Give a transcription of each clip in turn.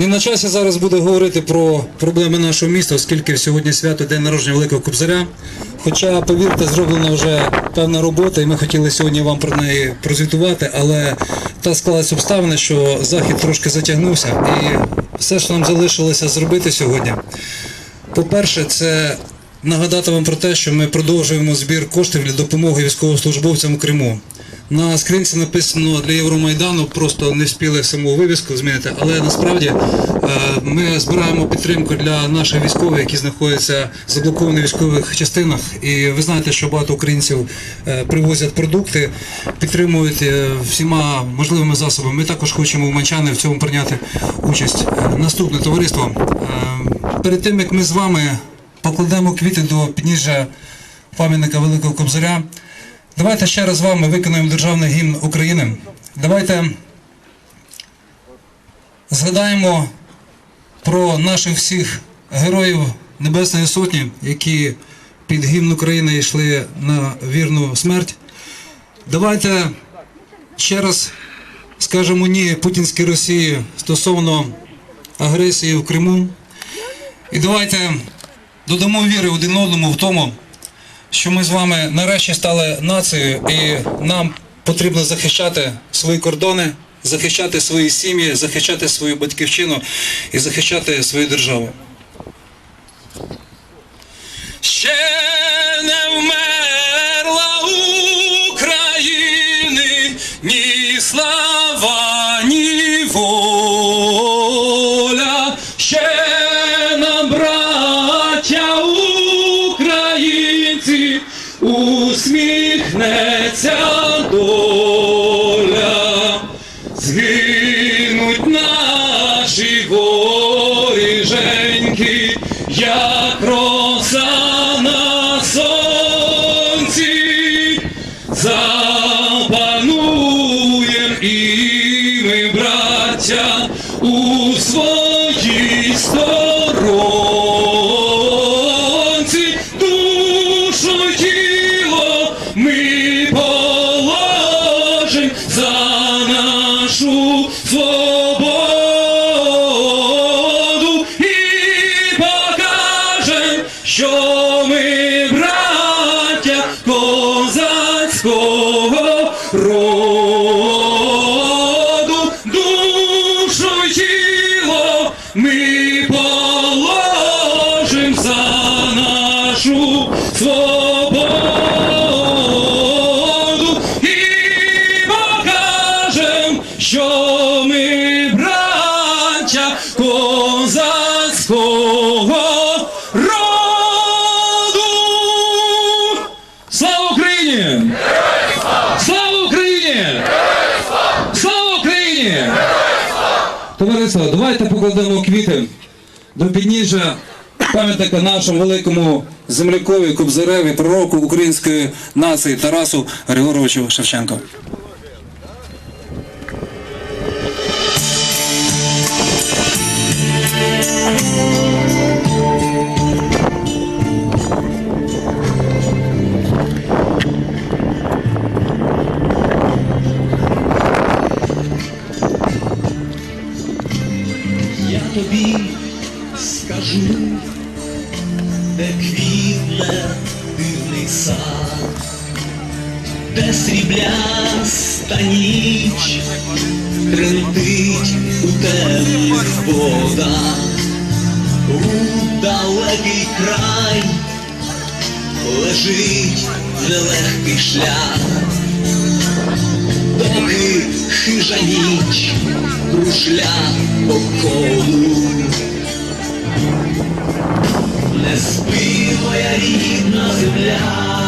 Не на часі зараз буде говорити про проблеми нашого міста, оскільки сьогодні свято день народження Великого Кобзаря. Хоча, повірте, зроблена вже певна робота, і ми хотіли сьогодні вам про неї прозвітувати, але та склалась обставина, що захід трошки затягнувся, і все, що нам залишилося зробити сьогодні. По-перше, це нагадати вам про те, що ми продовжуємо збір коштів для допомоги військовослужбовцям у Криму. На скринці написано для Євромайдану, просто не встигли саму вивіску змінити, але насправді е, ми збираємо підтримку для наших військових, які знаходяться в військових частинах. І ви знаєте, що багато українців е, привозять продукти, підтримують е, всіма можливими засобами. Ми також хочемо в Манчани в цьому прийняти участь. Наступне товариство. Перед тим як ми з вами покладемо квіти до підніжжя пам'ятника Великого Кобзаря. Давайте ще раз з вами виконаємо державний гімн України. Давайте згадаємо про наших всіх героїв Небесної Сотні, які під гімн України йшли на вірну смерть. Давайте ще раз скажемо ні путінській Росії стосовно агресії в Криму. І давайте додамо віри один одному в тому, що ми з вами нарешті стали нацією, і нам потрібно захищати свої кордони, захищати свої сім'ї, захищати свою батьківщину і захищати свою державу. Ще не вмерла Oh. Товариство, давайте покладемо квіти до підніжжя пам'ятника нашому великому землякові, кобзареві, пророку української нації Тарасу Григоровичу Шевченко. Де срібляста ніч тремтить у темних водах, у далекий край лежить нелегкий шлях. Доки хижа ніч кружля по колу. Не спи, моя рідна земля,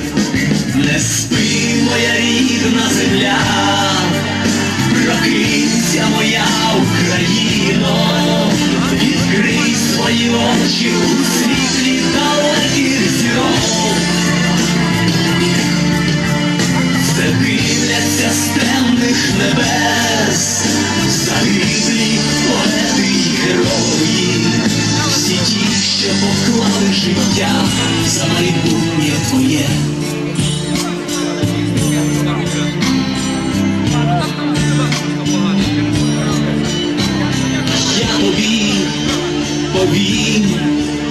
Темних небес,